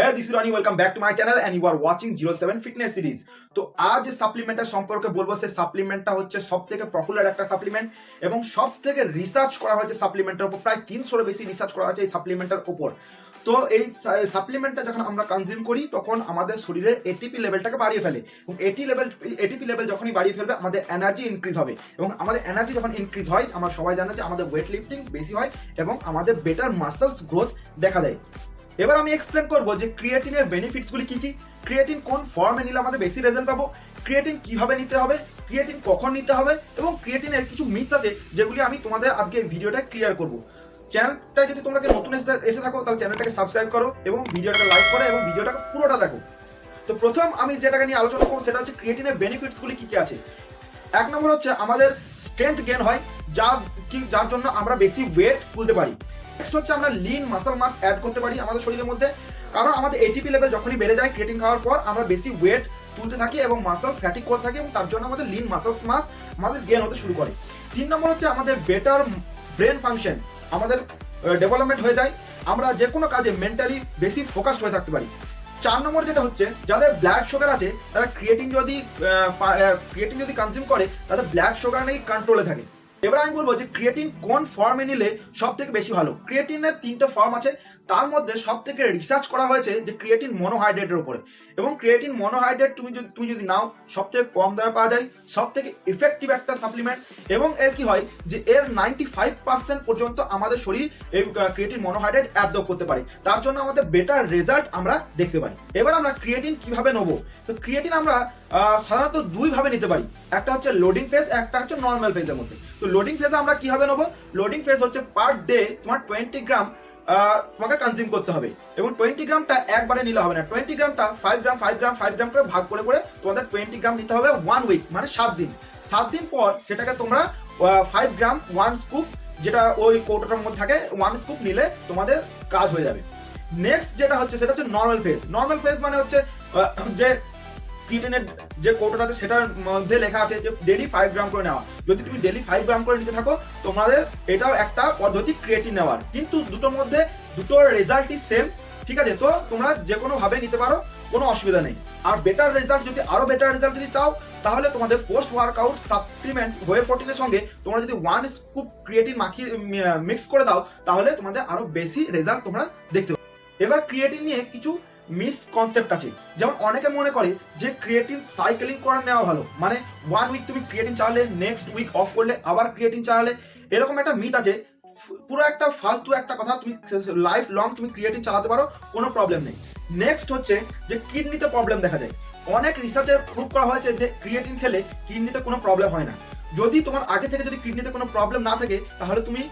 হ্যাঁ this Rani welcome channel zero seven fitness series তো সাপ্লিমেন্টের সম্পর্কে বলব, সেই সাপ্লিমেন্টটা হচ্ছে সব থেকে পপুলার একটা সাপ্লিমেন্ট এবং সব থেকে রিসার্চ করা সাপ্লিমেন্টের উপর, প্রায় বেশি রিসার্চ করা হয়েছে এই সাপ্লিমেন্টের উপর। তো এই সাপ্লিমেন্টটা যখন আমরা কনজিউম করি, তখন আমাদের এটিপি লেভেলটাকে বাড়িয়ে ফেলে এবং এটি লেভেল এটিপি লেভেল যখনই বাড়িয়ে আমাদের এনার্জি ইনক্রিজ হবে এবং আমাদের এনার্জি যখন ইনক্রিজ হয় সবাই জানি যে আমাদের ওয়েট লিফটিং বেশি হয় এবং আমাদের বেটার মাসেলস গ্রোথ দেখা দেয়। এবার আমি এক্সপ্লেন করব যে ক্রিয়েটিনের বেনিফিটসগুলি কি কি। ক্রিয়েটিন কোন ফর্মে নিলে আমাদের বেশি রেজাল্ট পাবো ক্রিয়েটিন কীভাবে নিতে হবে ক্রিয়েটিন কখন নিতে হবে, এবং ক্রিয়েটিনের কিছু মিথস আছে যেগুলি আমি তোমাদের আজকে ভিডিওটা ক্লিয়ার করব। চ্যানেলটা যদি তোমরা নতুন এসে এসে থাকো, তাহলে চ্যানেলটাকে সাবস্ক্রাইব করো এবং ভিডিওটা লাইক করো এবং ভিডিওটাকে পুরোটা দেখো। তো প্রথম আমি যেটাকে নিয়ে আলোচনা করব, সেটা হচ্ছে ক্রিয়েটিনের বেনিফিটসগুলি কি কি আছে। এক নম্বর হচ্ছে আমাদের স্ট্রেংথ গেন হয়, যা কি, যার জন্য আমরা বেশি ওয়েট তুলতে পারি। নেক্সট হচ্ছে আমরা লিন মাসল মাস অ্যাড করতে পারি আমাদের শরীরের মধ্যে। কারণ আমাদের এটিপি লেভেল যখনই বেড়ে যায় ক্রিয়েটিন খাওয়ার পর আমরা বেশি ওয়েট তুলতে থাকি এবং মাসল ফ্যাটিক করতে থাকি এবং তার জন্য আমাদের লিন মাসল মাস আমাদের গেন হতে শুরু করে। তিন নম্বর হচ্ছে আমাদের বেটার ব্রেন ফাংশন আমাদের ডেভেলপমেন্ট হয়ে যায়। আমরা যে কোনো কাজে মেন্টালি বেশি ফোকাসড হয়ে থাকতে পারি। চার নম্বর যেটা হচ্ছে, যাদের ব্ল্যাক সুগার আছে, তারা ক্রিয়েটিন যদি ক্রিয়েটিন যদি কনজিউম করে, তাদের ব্ল্যাক সুগার নাকি কন্ট্রোলে থাকে। এবার আমি বলব যে ক্রিয়েটিন কোন ফর্মে নিলে সব থেকে বেশি ভালো? ক্রিয়েটিনের তিনটে ফর্ম আছে, তার মধ্যে সব থেকে রিসার্চ করা হয়েছে যে ক্রিয়েটিন মনোহাইড্রেটের উপরে। এবং ক্রিয়েটিন মনোহাইড্রেট তুমি যদি তুমি যদি নাও সব থেকে কম দামে পাওয়া যায় সব থেকে ইফেক্টিভ একটা সাপ্লিমেন্ট এবং এর কি হয় যে এর নাইনটি ফাইভ পার্সেন্ট পর্যন্ত আমাদের শরীর এই ক্রিয়েটিন মনোহাইড্রেট অ্যাবজর্ব করতে পারে। তার জন্য আমাদের বেটার রেজাল্ট আমরা দেখতে পাই এবার আমরা ক্রিয়েটিন কীভাবে নেব? তো ক্রিয়েটিন আমরা সাধারণত দুই ভাবে নিতে পারি। একটা হচ্ছে লোডিং ফেজ একটা হচ্ছে নর্মাল ফেজের মধ্যে। তো লোডিং ফেজে আমরা কীভাবে নেব? লোডিং ফেজ হচ্ছে পার ডে তোমার টোয়েন্টি গ্রাম তোমাকে কনজিউম করতে হবে। এবং টোয়েন্টি গ্রামটা একবারে নিলে হবে না। টোয়েন্টি গ্রামটা five gram five gram five gram করে ভাগ করে করে তোমাদের টোয়েন্টি গ্রাম নিতে হবে ওয়ান উইক মানে সাত দিন। সাত দিন পর সেটাকে তোমরা ফাইভ গ্রাম ওয়ান স্কুপ যেটা ওই কৌটোটার মধ্যে থাকে ওয়ান স্কুপ নিলে তোমাদের কাজ হয়ে যাবে। নেক্সট যেটা হচ্ছে, সেটা হচ্ছে নর্মাল ফেজ নর্মাল ফেজ মানে হচ্ছে যে ক্রিয়েটিনের যে কৌটোটা আছে, সেটার মধ্যে লেখা আছে যে ডেলি ফাইভ গ্রাম করে নেওয়া। যদি তুমি ডেলি ফাইভ গ্রাম করে নিতে থাকো, তোমাদের এটাও একটা পদ্ধতি ক্রিয়েটিন নেওয়ার। কিন্তু দুটোর মধ্যে দুটোর রেজাল্টই সেম ঠিক আছে? তো তোমরা যে কোনো ভাবে নিতে পারো, কোনো অসুবিধা নেই। আর বেটার রেজাল্ট যদি আরও বেটার রেজাল্ট যদি চাও, তাহলে তোমাদের পোস্ট ওয়ার্কআউট সাপ্লিমেন্ট হোয়ে প্রোটিনের সঙ্গে তোমরা যদি ওয়ান স্কুপ ক্রিয়েটিন মাখিয়ে মিক্স করে দাও, তাহলে তোমাদের আরও বেশি রেজাল্ট তোমরা দেখতে পাবে। এবার ক্রিয়েটিন নিয়ে কিছু মিস কনসেপ্ট আছে। যেমন অনেকে মনে করে যে ক্রিয়েটিন সাইকেলিং করে নেওয়া ভালো। মানে ওয়ান উইক তুমি ক্রিয়েটিন চালালে নেক্সট উইক অফ করলে, আবার ক্রিয়েটিন চালালে। এরকম একটা মিথ আছে। পুরো একটা ফালতু একটা কথা তুমি লাইফ লং তুমি ক্রিয়েটিন চালাতে পারো, কোনো প্রবলেম নেই। নেক্সট হচ্ছে যে কিডনিতে প্রবলেম দেখা যায়। অনেক রিসার্চে প্রুভ করা হয়েছে যে ক্রিয়েটিন খেলে কিডনিতে কোনো প্রবলেম হয় না। যদি তোমার আগে থেকে যদি কিডনিতে কোনো প্রবলেম না থাকে, তাহলে তুমি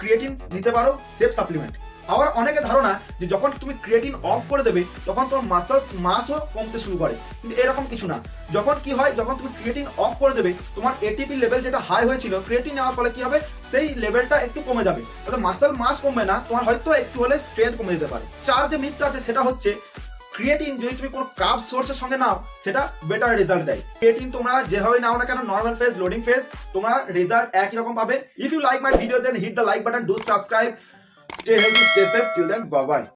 ক্রিয়েটিন নিতে পারো সেফ সাপ্লিমেন্ট আবার অনেকে ধারণা যে যখন তুমি ক্রিয়েটিন অফ করে দেবে, তখন তোমার মাসল মাসও কমতে শুরু করে। কিন্তু এরকম কিছু না। যখন কি হয়, যখন তুমি ক্রিয়েটিন অফ করে দেবে, তোমার এটিপি লেভেল যেটা হাই হয়েছিল ক্রিয়েটিন নেওয়ার ফলে কি হবে? সেই লেভেলটা একটু কমে যাবে। তবে মাসল মাস কমবে না, তোমার হয়তো একটু হলে স্ট্রেংথ কমে যেতে পারে। চার যে মিথটা আছে, সেটা হচ্ছে ক্রিয়েটিন যদি তুমি কোনো কাপ সোর্সের সঙ্গে নাও, সেটা বেটার রেজাল্ট দেয়। ক্রিয়েটিন তোমরা যেভাবে নাও না কেন নর্মাল ফেজ লোডিং ফেজ তোমরা রেজাল্ট একই রকম পাবে। If you like my video then hit the like button do subscribe stay healthy stay safe till then bye bye